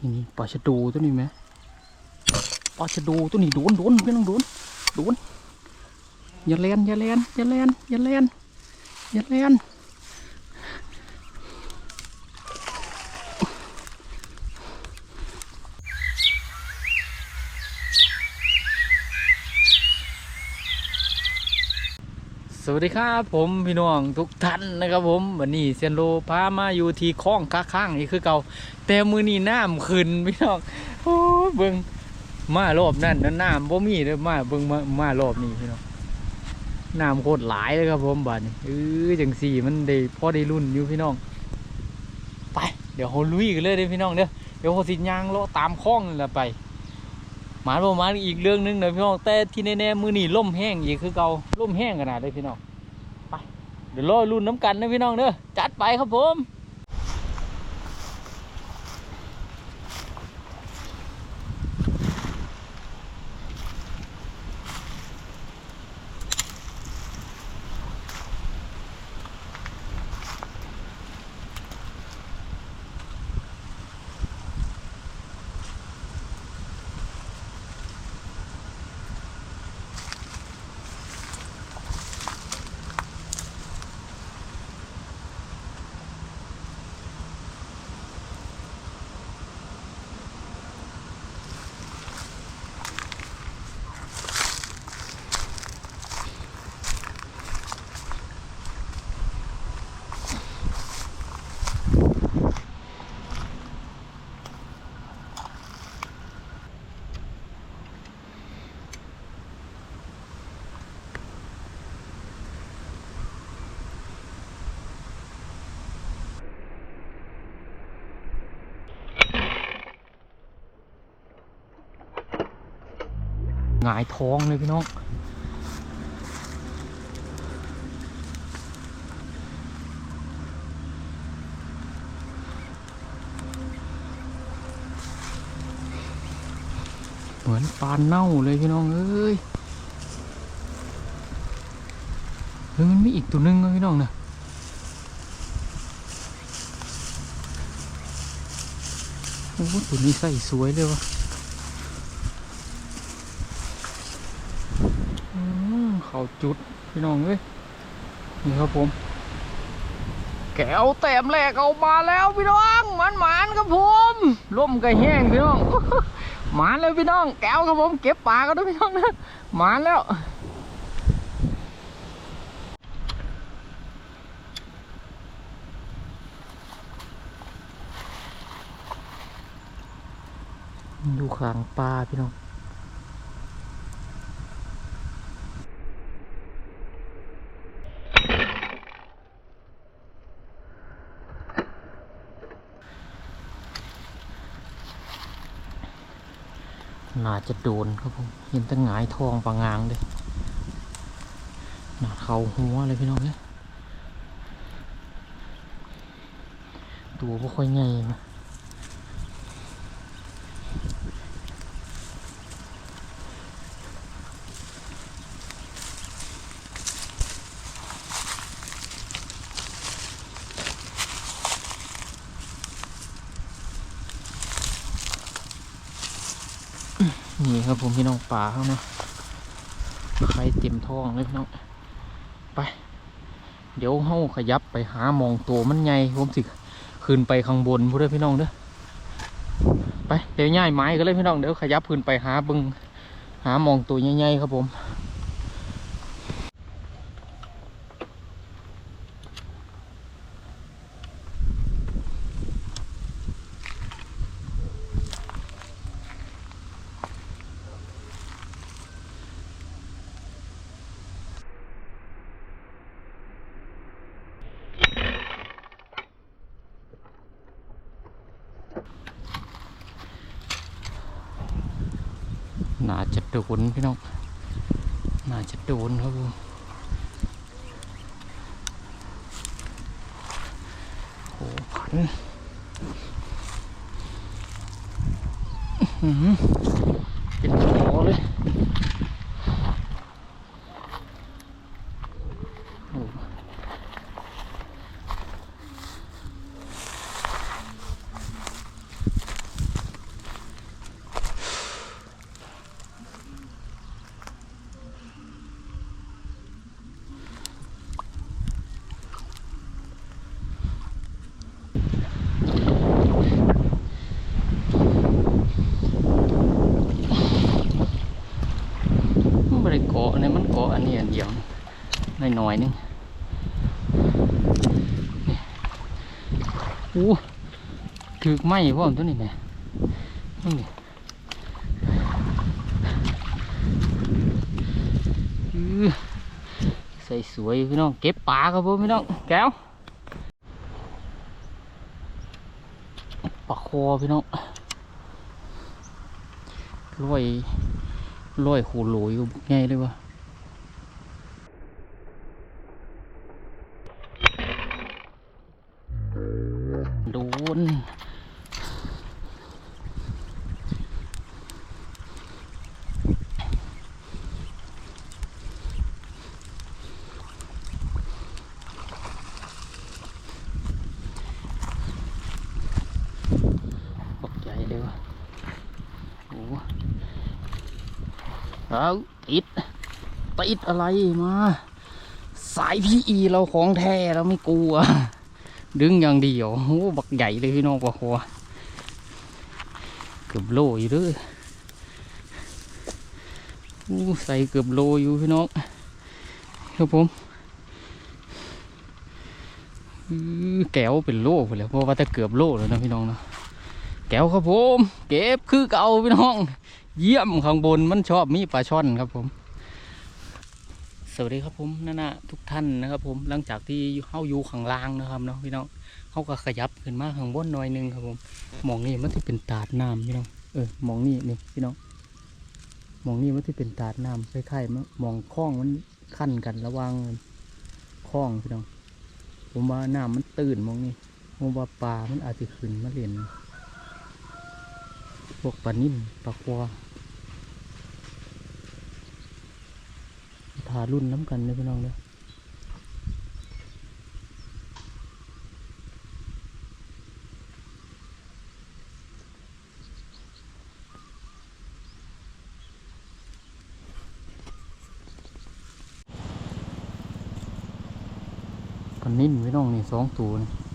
นี่นี่ปลาชะดูตัวนี้ไหมปลาชะดูตัวนี้โดนโดนไม่ต้องโดนโดนอย่าแลนอย่าแลนอย่าแลนอย่าแลนอย่าแลน สวัสดีครับผมพี่น้องทุกท่านนะครับผมวันนี้เซียนโลพามาอยู่ที่คลองค้าข้างนี่คือเก่าแต่มือนี้น้ำขึ้นพี่น้องโอ้เบิ่งมารอบนั่นนะน้ำบ่มีเลยมาเบิ่งมามารอบนี้พี่น้องน้ำโคตรหลายเลยครับผมบัดนี้เออจังสี่มันได้พอได้รุ่นอยู่พี่น้อง ไป เดี๋ยวเขาลุยกันเลยเด้พี่น้องเด้อเดี๋ยวเขาสิยางเลาะตามคลองนั่นแหละไป หมาประมาณอีกเรื่องหนึงนะพี่น้องแต่ที่แน่ๆมือนี่ล่มแห้งอีกคือเก่าล่มแห้งขนาดเลยพี่น้องไปเดี๋ยวรอรุ่นน้ำกันนะพี่น้องเด้อจัดไปครับผม งายท้องเลยพี่น้อง เหมือนปลาเน่าเลยพี่น้องเอ้ยเฮ้ยมันมีอีกตัวหนึงนะพี่น้องนะโอ้โหตัวนี้ใส่สวยเลยวะ อืม เขาจุดพี่น้องเอ้ยนี่ครับผม แก้วแต้มแรกเอามาแล้วพี่น้องหมันหมานครับผมล่มก็แห้งพี่น้องหมานเลยพี่น้อง แก้วครับผมเก็บปลาก็ด้วยพี่น้องนะหมานแล้วดูขางปลาพี่น้อง อาจจะโดนครับผมเห็นตั้งหงายทองปางางเลยน่าเขาหัวเลยพี่น้องเนี่ยตัวไม่ค่อยใหญ่นะนี่ครับผมพี่น้อง ป่าเขาเนาะใครเต็มท้องเลยพี่น้องไป เดี๋ยวเฮาขยับไปหามองตัวมันใหญ่ผมสิขึ้นไปข้างบนพูดเด้อพี่น้องเด้อไปเดี๋ยวย่ายไม้กันเลยพี่น้องเดี๋ยวขยับขึ้นไปหาบึงหามองตัวใหญ่ๆครับผมาจะโดนพี่น้องน่าจะโดนครับผมโอ้พันอื้อหือเป็นหมอเลยโอ้ หน่อยนึงโอ้ถือไหมพ่อมตัวนี้แม่นี่ใส่สวยพี่น้องเก็บปลาครับผมพี่น้องแก้วปลาคอพี่น้องลอยลอยหูโหลอยู่ไงเลยวะโดนบักใหญ่เลยวะโอ้ เอาติดติดอะไรมา สายพีอีเราของแท้เราไม่กลัว ดึงอย่างเดียวโอ้บักใหญ่เลยพี่น้องปะหัวเกือบโลอยู่ด้วยอู้ใส่เกือบโลอยู่พี่น้องครับผมแก้วเป็นโลไปแล้วเพราะว่าแต่เกือบโลแล้วนะพี่น้องเนาะแก้วครับผม เก็บคือเก่าพี่น้อง เยี่ยมข้างบนมันชอบมีปลาช่อนครับผม สวัสดีครับผมนั่นนะทุกท่านนะครับ ผมหลังจากที่เข้าอยู่ข้างล่างนะครับเนาะพี่น้องเขาก็ขยับขึ้นมาข้างบนหน่อยนึงครับผมมองนี่มันที่เป็นตาดน้ำพี่น้องเออมองนี่นี่พี่น้องมองนี่มันที่เป็นตาดน้ำคล้ายๆมันมองคล้องมันขั้นกันระว่างคล้องพี่น้องผมว่าน้ำมันตื่นมองนี่ผมว่าปลามันอาจจะขึ้นมาเรียนพวกปลานิ่มปลาควา ทารุ่นน้ำกันเลยพี่น้องเลยกันนิ่นพี่น้องนี่สองตัวนี่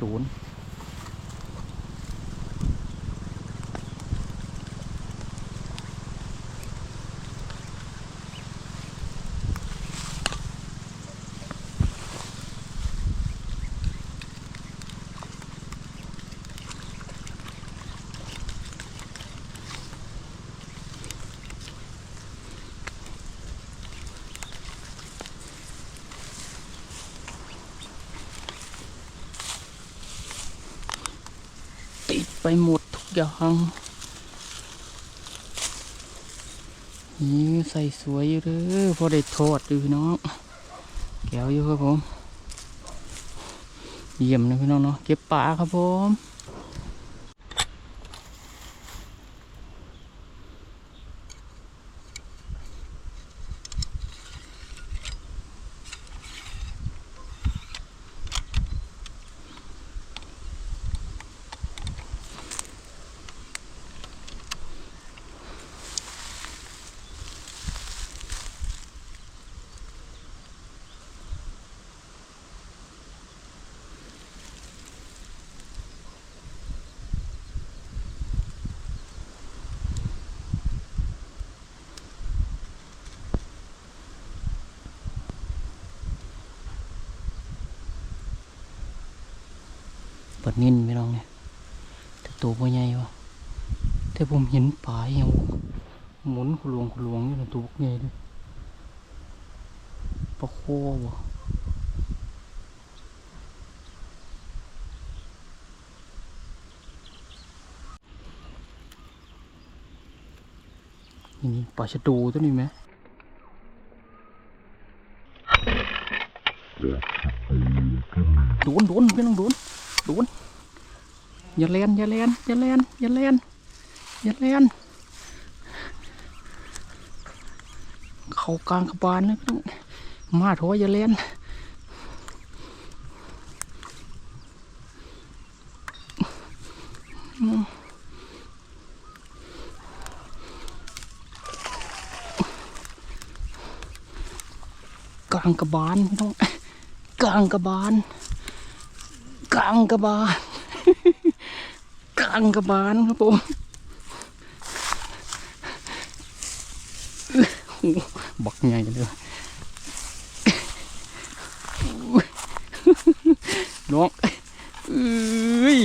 โดนย์ด ไปหมดทุกอย่างนี่ใส่สวยอยู่เด้อพอได้ทอดดูพี่น้องแก้วอยู่ครับผม เยี่ยมนะพี่น้องเนาะเก็บปลาครับผม ดนินพี่น้องเนี่ยแต่ตัวพ่อใหญ่วะแต่ผมเห็นปลาอย่างหมุนขลวงขลวงอยู่ในะตัวใหญ่เลยปลาโควะนี่ปลาชะดูตัวนี้ไหมโดนโดนพี่น้องโดนโดน อย่าแลนอย่าแลนอย่าแลนอย่าแลนอย่าแลนเขากลางกระบาลนะพี่น้องมาโถอย่าแลนกลางกระบาลพี่น้องกลางกระบาลกลางกระบาล กลางกระบาลครับผมบักใหญ่เลยน้องเอ้ย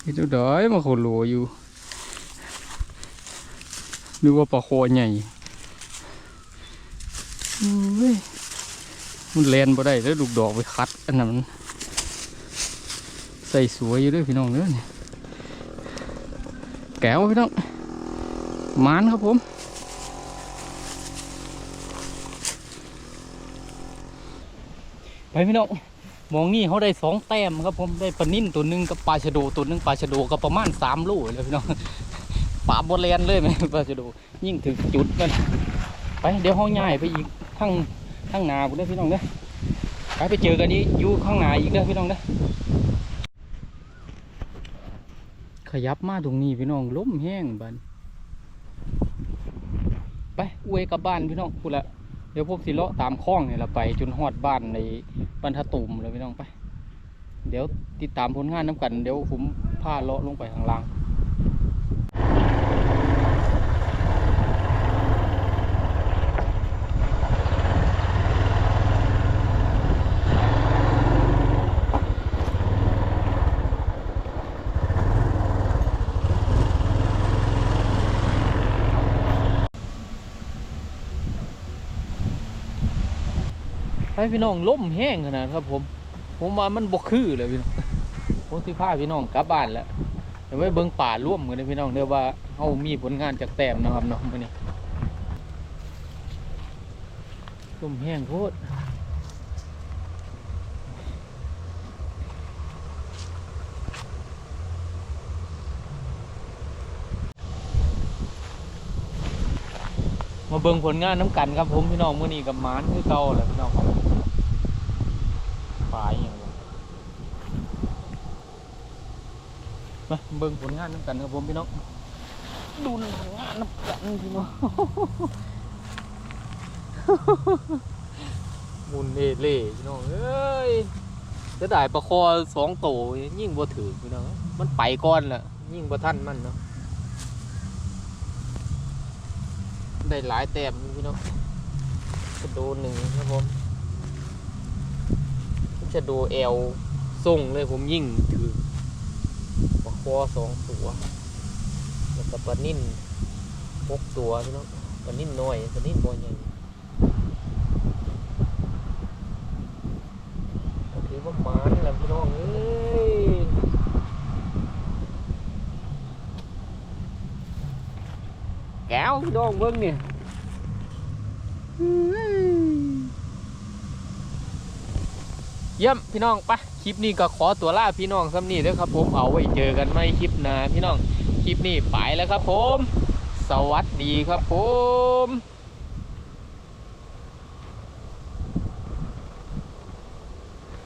เฮ็ดจั่งได้มาโคโลอยู่นึกว่าปลาโคใหญ่เอ้ยมันแลนบ่ได้แล้วลูกดอกไปคัดอันนั้น ใส่สวยอยู่ด้วยพี่น้องเด้อเนี่ยแก้วพี่น้องมานครับผมไปพี่น้องมองนี่เขาได้สองแต้มครับผมได้ปลานิ่นตัวหนึ่งกับปลาชะโดตัวหนึ่งปลาชะโดก็ประมาณสามโลเลยพี่น้องปลาบนแลนเลยไหมปลาชะโดยิ่งถึงจุดมันไปเดี๋ยวห้องง่ายไปอีกทั้งทั้งนาบุได้พี่น้องเด้อไปไปเจอกันนี้อยู่ข้างหนาอีกเด้อพี่น้องเด้อ ขยับมาตรงนี้พี่น้องล้มแห้งบันไปอวยกลับบ้านพี่น้องพูดละเดี๋ยวพวกสิเลาะตามคลองเนี่ยเราไปจนหอดบ้านในบรรทตุ่มเลยพี่น้องไป เดี๋ยวติดตามผลงานน้ำกัน เดี๋ยวผมพาเลาะลงไปข้างล่าง ไปพี่น้องล่มแห้งขนาดครับ ผม ผมว่ามันบกคือเลยพี่น้องผมสิพาพี่น้องกลับบ้านแล้วเดี๋ยวไปเบิ่งป่าร่วมกันเลยพี่น้องเดี๋ยวว่าเฮามีผลงานจากแต้มนะครับนาะมื้อนี้ล่มแห้งโคตรมาเบิ่งผลงานน้ำกันครับผมพี่น้องมื้อนี้กับหมานคือเก่าแหละพี่น้องครับ ป่าอหย่างวะมาเบิ่งผลงานน้ำกันครับผมพี่น้องดูผลงานน้ำกันพี่น้องมุนเล่เล่พี่น้องเอ้ยจะได้ประคอสองโตยิ่งบ่ถือพี่น้องมันไปก่อนละยิ่งบ่ทันมันเนาะได้หลายแต้มอยู่พี่น้องจะโดนหนึ่งครับผม จะดูเอลส่งเลยผมยิ่งถือปลาคอสองตัว แล้วก็ปลานิ่นหกตัวพี่น้องปลานิ่นน้อยปลานิ่นบ่ใหญ่ถือว่าหมานแหละพี่น้องเอ้ยแก้วพี่น้องเบิ้งเนี่ย เยี่ยมพี่น้องปะคลิปนี้ก็ขอตัวลาพี่น้องซ้ำนี่เด้อครับ ผมเอาไว้เจอกันไม่คลิปหน้าพี่น้องคลิปนี้ไปแล้วครับ ผม สวัสดีครับผม